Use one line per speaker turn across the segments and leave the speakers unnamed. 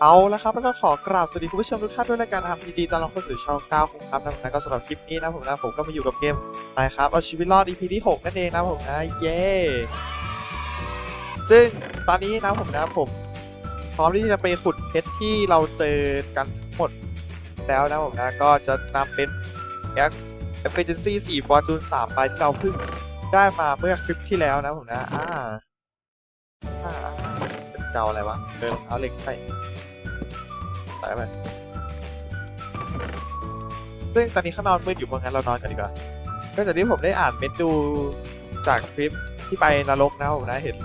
เอาละครับแล้วก็ขอกราบสวัสดีคุณผู้ชมทุกท่านด้วยในการทำดีๆตอนรับเข้าสู่ช่อง9ของครับนะก็สำหรับคลิปนี้นะผมนะผมก็มาอยู่กับเกมนะครับเอาชีวิตรอด EP ที่ 6 นั่นเองนะผมนะเย้ซึ่งตอนนี้นะผมนะผม พร้อมที่จะไปขุดเพชรที่เราเจอกันทั้งหมดแล้วนะผมนะก็จะนำเป็นแอค Efficiency 4 Fortune 3ไปที่เราเพิ่งได้มาเมื่อคลิปที่แล้วนะผมนะอ่าอ่าเป็นเจ้าอะไรวะเดินเท้าเหล็กใช่ ใส่ไปซึ่งตอนนี้ข้างนอกมืดอยู่เพราะงั้นเรานอนกันดีกว่าก็จากที่ผมได้อ่านเมนดูจากคลิปที่ไปนรกนะผมนะเห็น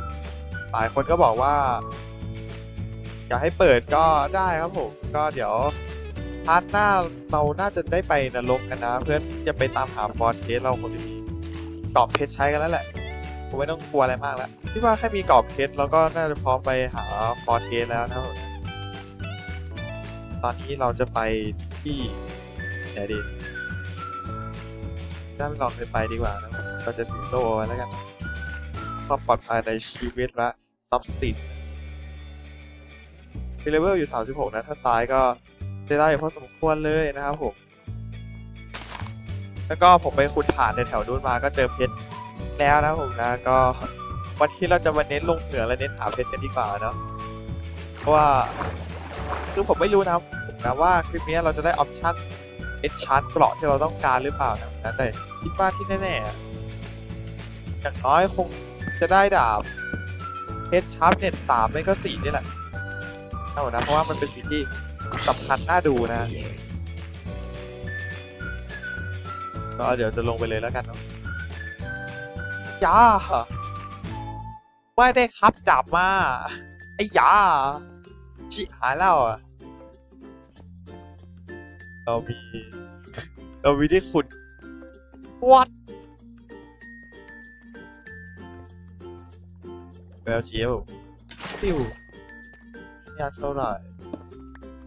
หลายคนก็บอกว่า อยากให้เปิดก็ได้ครับผม ก็เดี๋ยวพาร์ทหน้าเราน่าจะได้ไปนรกกันนะ เพื่อที่จะไปตามหาฟอร์เทสเราคงจะมีกรอบเพชรใช้กันแล้วแหละผมไม่ต้องกลัวอะไรมากแล้วที่ว่าแค่มีกรอบเพชรแล้วก็น่าจะพร้อมไปหาฟอร์เทสแล้วนะครับ ตอนนี้เราจะไปที่ไหนดีถ้าเราเคยไปดีกว่านะก็จะถือโล่ไว้แล้วกันความปลอดภัยในชีวิตและทรัพย์สินมีเลเวลอยู่ 36 นะ ถ้าตายก็จะได้พอสมควรเลยนะครับผม แล้วก็ผมไปขุดฐานในแถวนู้นมาก็เจอเพชรแล้วนะผมนะ ก็วันที่เราจะมาเน้นลงเหนือและเน้นหาเพชรกันดีกว่าเนาะ เพราะว่า คือผมไม่รู้นะครับนะว่าคลิปนี้เราจะได้ออปชั่นเอ็ดชาร์จเกราะที่เราต้องการหรือเปล่านะแต่คิดว่าที่แน่ๆอย่างน้อยคงจะได้ดาบเฮดชาร์ปเน็ตสามไม่ก็สี่นี่แหละเอานะเพราะว่ามันเป็นสิ่งที่สำคัญน่าดูนะก็เดี๋ยวจะลงไปเลยแล้วกันเนาะยาไม่ได้ครับดาบมาไอ้ยา ชิหายแล้วอะ เรามี เรามีที่ขุด what แววเจียวปิ้วยากเท่าไหร่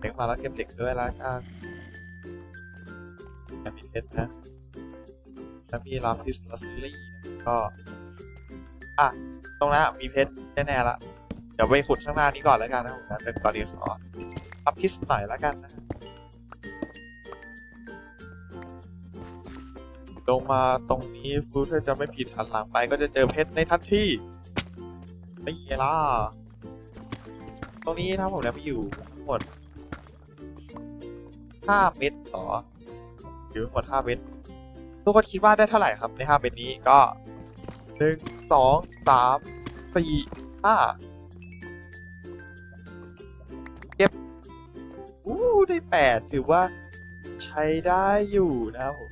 เด็กมาแล้วเก็บเด็กด้วยละกันแต่มีเพชรนะแล้วมีลาพิสลัสลี่ก็ อะ ตรงนั้นมีเพชรแน่ๆละ เดี๋ยวไปขุดข้างหน้านี้ก่อนแล้วกันนะผมนะแต่ก่อนนี้ขออัพพิสหน่อยแล้วกันนะลงมาตรงนี้ฟูถ้าจะไม่ผิดหันหลังไปก็จะเจอเพชรในทันทีไม่เยล่ะตรงนี้ถ้าผมแล้วมีอยู่ทั้งหมด5เม็ดเหรออยู่ทั้งหมด5เม็ดทุกคนคิดว่าได้เท่าไหร่ครับใน5เม็ดนี้ก็หนึ่งสองสามสี่ห้า 8 ถือว่าใช้ได้อยู่นะครับผม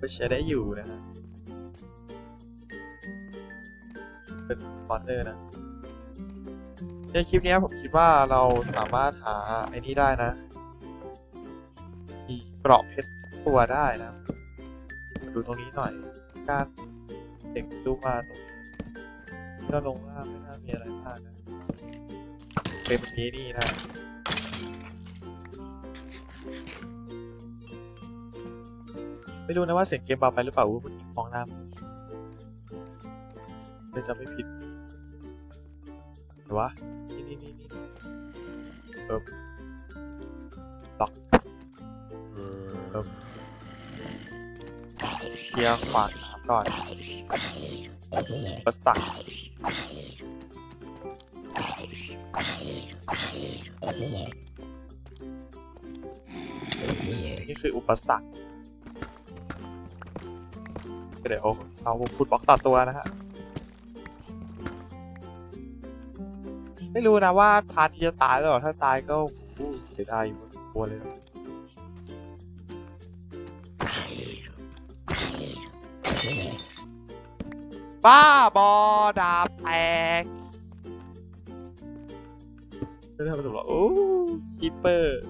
ก็ใช้ได้อยู่นะฮะเป็นสปอนเนอร์นะ ในคลิปนี้ผมคิดว่าเราสามารถหาไอ้นี้ได้นะ มีเกราะเพชรตัวได้นะ ดูตรงนี้หน่อย การเด็กดูมาตรงนี้ก็ลงล่างไม่น่ามีอะไรมากนะ เป็นนี้นี่นะไม่รู้นะว่าเสียงเกมเบาไปหรือเปล่าว่าเมื่อกี้มองหน้าจะจำไม่ผิดหรือวะนี่นี่นี่นี่เอิบล็อกเอิบเคลียร์ขวางน้ำก่อนประสัก นี่คืออุปสรรค เดี๋ยวเอาฟุตบล็อกต่อตัวนะฮะ ไม่รู้นะว่าพาร์ทจะตายหรือเปล่าถ้าตายก็เสียดายอยู่พอสมควเลยบ้าบอดาบแตก ไม่ทำถูกหรอกโอ้คีเปอร์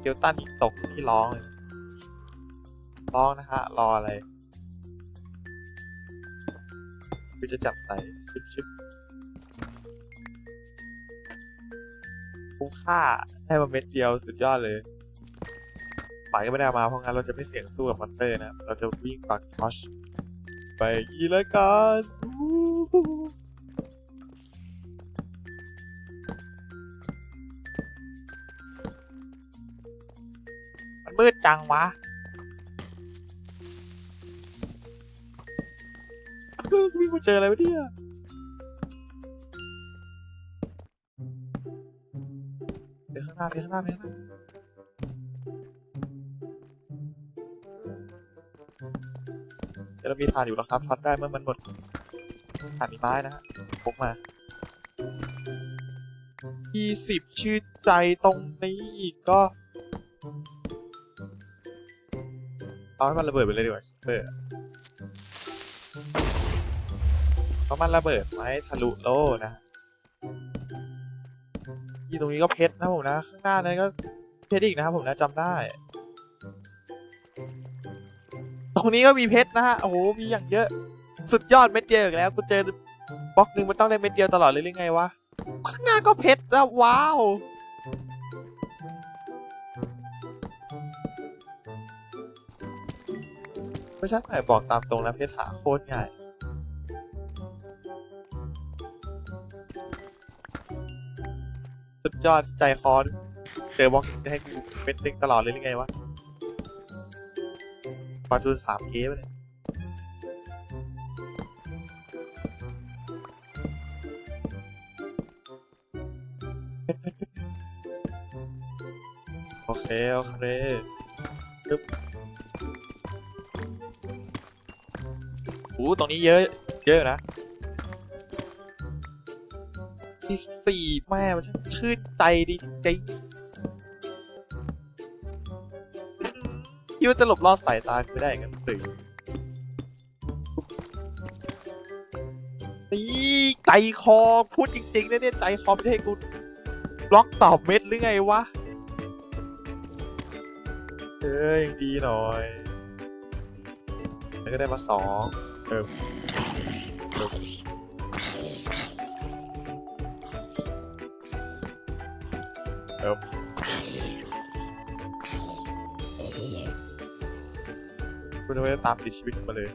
เกลตันอีกตกที่ร้องเลยร้องนะฮะ รออะไรคือจะจับใส่ชิบชิบคุ้มค่าให้มาเม็ดเดียวสุดยอดเลยป่านก็ไม่ได้มา เพราะงั้นเราจะไม่เสี่ยงสู้กับมอนเตอร์นะ เราจะวิ่งปักทอชไปอย่างนี้แล้วกัน มืดจังวะ วิ่งมาเจออะไรวะเนี่ยเดี๋ยวข้างหน้าเดี๋ยวข้างหน้าเดี๋ยวข้างหน้าเดี๋ยวเรามีฐานอยู่แล้วครับทอดได้เมื่อมันหมดฐานมีไม้นะฮะพกมายี่สิบชื่นใจตรงนี้อีกก็ เอาให้มันระเบิดไปเลยดีกว่าเปิดเพราะมันระเบิดไหมทะลุโลนะยี่ตรงนี้ก็เพชรนะผมนะ ข้างหน้านั้นก็เพชรอีกนะครับผมนะจำได้ ตรงนี้ก็มีเพชรนะฮะโอ้โหมีอย่างเยอะ สุดยอดเม็ดเดียวอีกแล้วกูเจอบล็อกหนึ่งมันต้องได้เม็ดเดียวตลอดเลยหรือไงวะข้างหน้าก็เพชรแล้วว้าว พราะฉันไหนบอกตามตรงนะเพชรหาโคตรง่ายสุดยอดใจคอเจอบล็อกจะให้กูเป็นเด็กตลอดเลยหรือไงวะฟาจูนสามเอไปเลยโอเค โอเคปึ๊บ อ้ตรงนี้เยอะเยอะนะ ที่สี่แม่มันช่างชื่นใจดีจริงคิดว่าจะหลบลอดสายตาไม่ได้กันตื่นนี่ใจคอพูดจริงๆนะเนี่ยใจคอไม่ได้ให้กูบล็อกตอบเม็ดหรือไงวะ เอ้ยยังดีหน่อย แล้วก็ได้มาสอง เออเออคุณจะไม่ได้ตามติดชีวิตมาเลย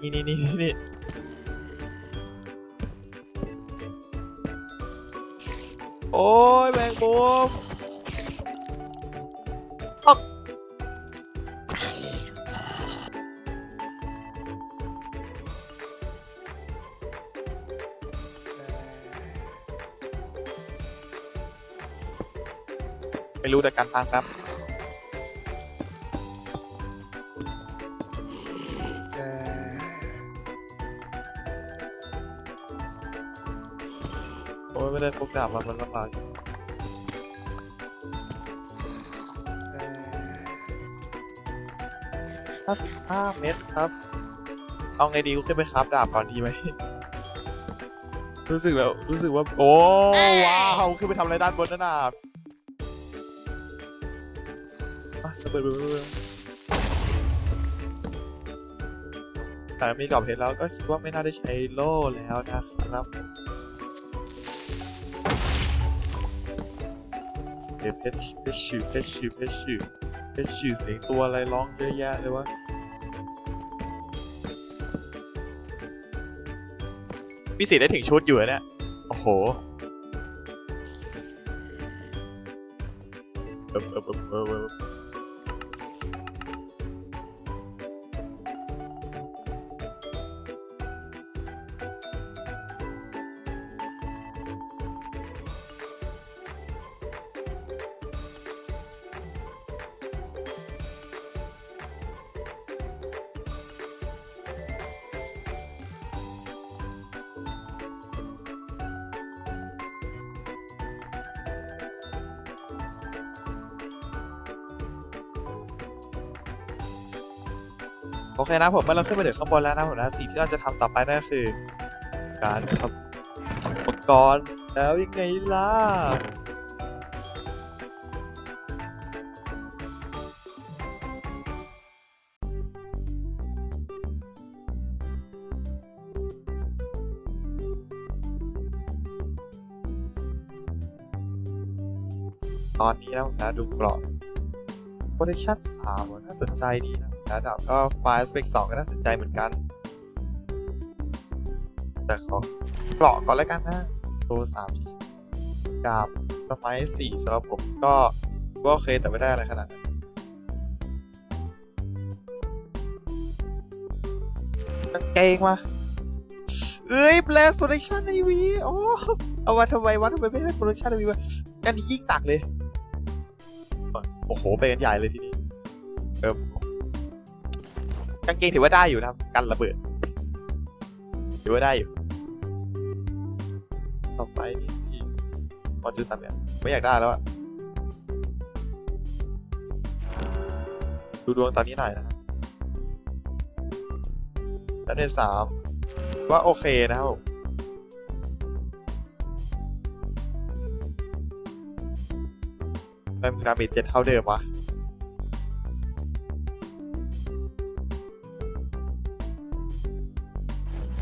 นี่นี่นี่นี่โอ้ยแมงมุม ไม่รู้แต่การทางครับโอ้ยไม่ได้พกดาบมามันลำบากห้าสิบห้าเมตรครับ เอาไงดีกูขึ้นไปคราฟดาบก่อนดีไหม รู้สึกแล้ว รู้สึกว่า โอ้ว้าวขึ้นไปทำอะไรด้านบนนั่นน่ะ อะระเบิดระเบิดระเบิดแต่มีกรอบเพชรแล้วก็คิดว่าไม่น่าได้ใช้โล่แล้วนะครับเเพชเพชชื่อเพชชื่อเพชชื่อเพชชื่อเสียงตัวอะไรร้องเยอะแยะเลยวะมีสิทธิ์ได้ถึงชุดอยู่อะเนี่ย โอ้โหเอิบเอิบเอิบเอิบเอิ โอเคนะผมเมื่อเราขึ้นไปถึงข้างบนแล้วนะผมนะสิ่งที่เราจะทำต่อไปนั่นก็คือ การทำอุปกรณ์แล้วยังไงล่ะตอนนี้นะผมนะดูกรอบ Protection 3น่าสนใจดีนะ นะดาบก็ Fire Spec 2ก็น่าสนใจเหมือนกัน แต่ขอเกราะก่อนแล้วกันนะโตสามกับสมัยสี่สำหรับผมก็ก็โอเคแต่ไม่ได้อะไรขนาดนั้นกางเกงมาเอ้ย blast protection ในวีโอ้เอามาทำไมวะทำไมไม่ให้ protection ในวีวะอันนี้ยิ่งหนักเลย โอ้โห ไปกันใหญ่เลยทีนี้ เออ กางเกงถือว่าได้อยู่นะครับ กันระเบิด ถือว่าได้อยู่ ต่อไปนี่สิบอลจูสันเนี่ยไม่อยากได้แล้วอะดูดวงตอนนี้หน่อยนะครับแล้วในสามว่าโอเคนะครับไมมึงดาเมจเจ็ดเท่าเดิมวะ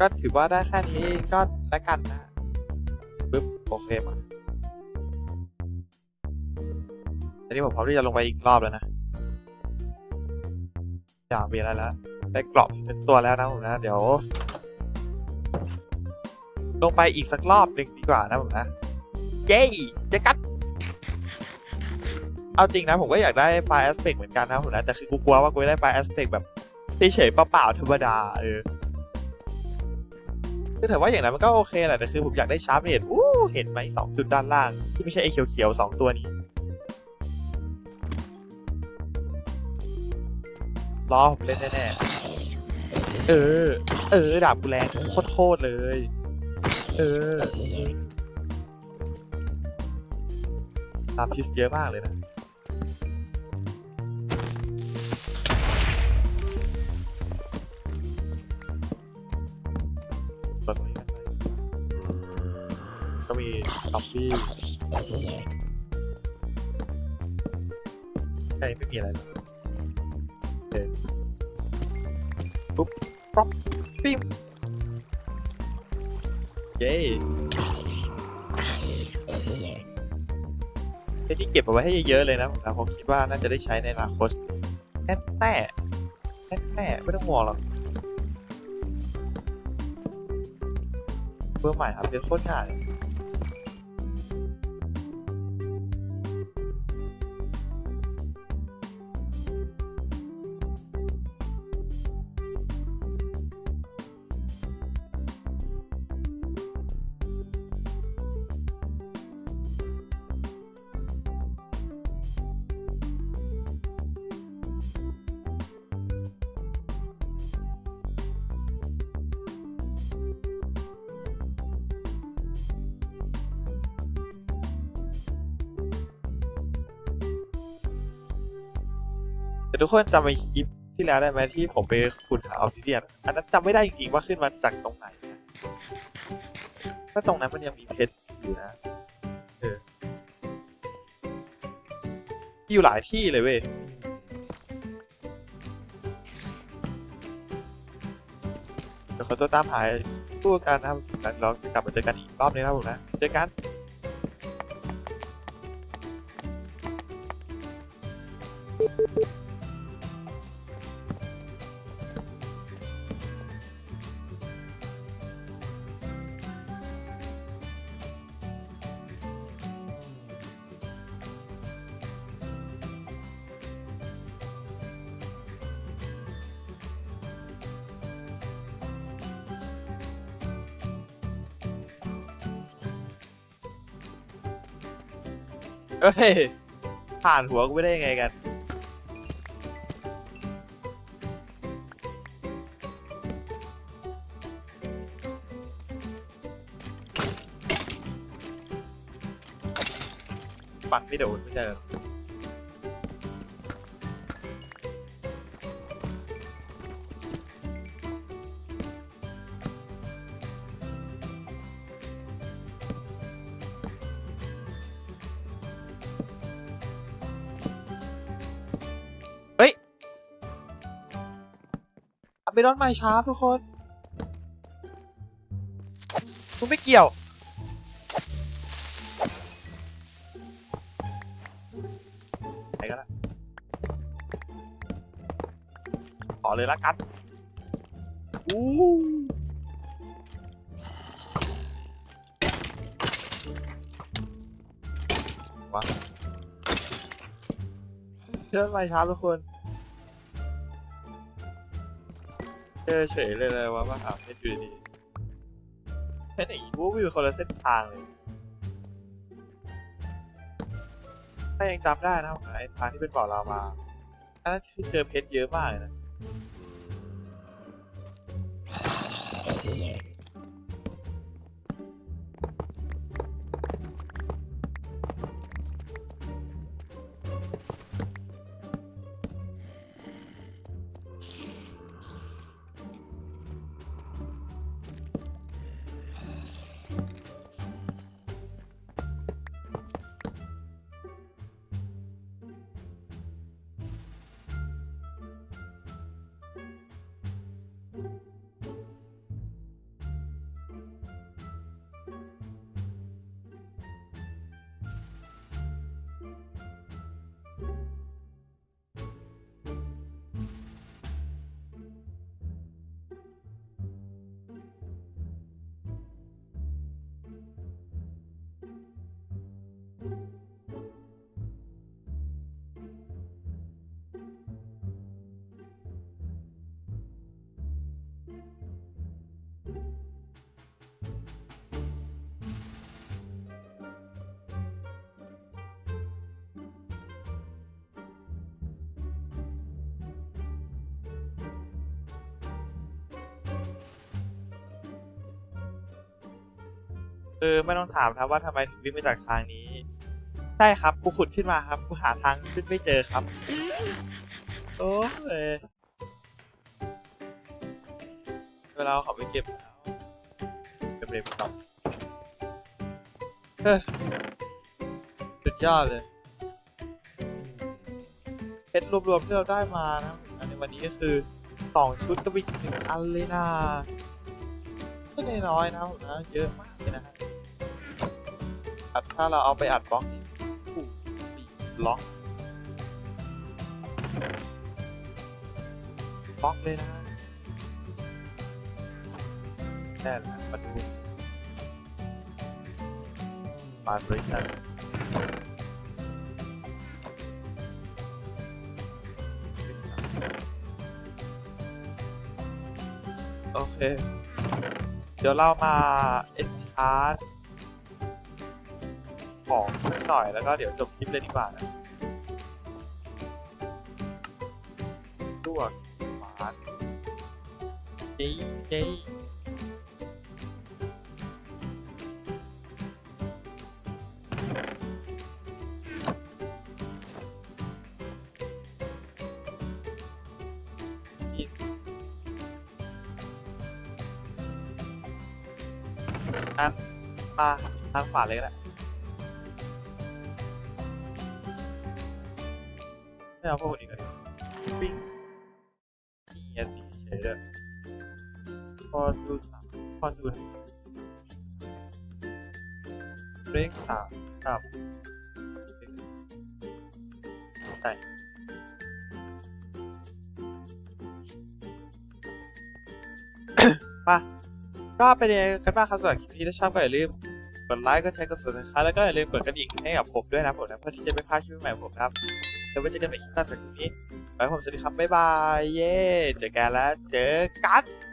ก็ถือว่าได้แค่นี้ก็แล้วกันนะปึ๊บโอเคมาทีนี้ผมพร้อมที่จะลงไปอีกรอบแล้วนะอยากมีอะไรแล้วได้กรอบเป็นตัวแล้วนะผมนะ เดี๋ยว ลงไปอีกสักรอบหนึ่งดีกว่านะผมนะ เย้เจะกัดเอาจริงนะผมก็อยากได้ไฟล์ aspect เหมือนกันนะผมนะแต่คือกูกลัวว่ากูไม่ได้ไฟล์ aspect แบบเฉยเปล่าๆธรรมดาเออ คือถือว่าอย่างนั้นมันก็โอเคแหละแต่คือผมอยากได้ชาร์ปเรทอู้เห็นไหมสองจุดด้านล่าง ที่ไม่ใช่ไอ้เขียวๆสองตัวนี้ รอผมเล่นแน่ๆเออ เออดาบกูแรงโคตรเลย เออดาบพิสเยอะมากเลยนะ ก็มีซอมบี้ใช่ไม่มีอะไรเลยโอเคปุ๊บป๊อปปิ้มเย้ไอ้ที่เก็บเอาไว้ให้เยอะๆเลยนะผมนะผมคิดว่าน่าจะได้ใช้ในอนาคตแน่แน่แน่แน่ไม่ต้องห่วงหรอกเบอร์ใหม่ครับเป็นโคตรง่าย แต่ทุกคนจำไปคลิปที่แล้วได้ไหมที่ผมไปขุดหาออ s ซิเดียนอันนั้นจำไม่ได้จริงๆว่าขึ้นมาจากตรงไหนถ้าตรงนั้นมันยังมีเพชรอยู่นะเออมีอยู่หลายที่เลยเว้ยเดี๋ยวขอตัวตามหาตู้กันนะครับแล้วเราจะกลับมาเจอกันอีกรอบนึงนะครับผมนะ เจอกัน เอ้ย ผ่านหัวกูไม่ได้ยังไงกัน ปัดไม่โดนไม่ใช่เหรอ ไปดอนไม้ช้าทุกคนคุณไม่เกี่ยวไปกันละขอเลยละกัน อู้เชื่ไมช้าทุกคน เจอเฉยเลยเลยว่ามาหาเพชรอยู่ดีเพชรอย่างนี้วูวิวคนละเส้นทางเลย ถ้ายังจำได้นะไอ้ทางที่เป็นบ่อลาวาอันนั้นคือเจอเพชรเยอะมากเลยนะ เออไม่ต้องถามครับว่าทำไมถึงวิ่งมาจากทางนี้ ใช่ครับกูขุดขึ้นมาครับกูหาทางขึ้นไม่เจอครับ โอ้ยเวลาเอาขาไปเก็บแล้วเก็บเลยครับเฮ้ยสุดยอดเลยเพชรรวมๆที่เราได้มานะในวันนี้ก็คือสองชุดกับอีหนึ่งอันเลยนะไม่ได้น้อยนะผมนะเยอะมากเลยนะฮะ อัดถ้าเราเอาไปอัดบล็อกนี่ถูกปีบล็อกบล็อกเลยนะแน่นะมาดูบาร์บริชันโอเค เดี๋ยวเรามาเอ็นชาร์ ของสักหน่อยแล้วก็เดี๋ยวจบคลิปเลยดีกว่านะลวหวานเย้เย้อีสิบอันมาทางขวาเลยก็ได้ไพอจูสามพอจูเบรกสามกับใช่มาก็เป็นยังไงกันบ้างครับสำหรับคลิปนี้ถ้าชอบก็อย่าลืมกดไลค์ก็ใช้กด subscribe แล้วก็อย่าลืมกดกระดิ่งให้กับผมด้วยนะผมนะเพื่อที่จะไม่พลาดคลิปใหม่ผมครับเดี๋ยวไว้เจอกันใหม่คลิปหน้าสำหรับคลิปนี้ไปผมสวัสดีครับบ๊ายบายเย้เจอกันแล้วเจอกัน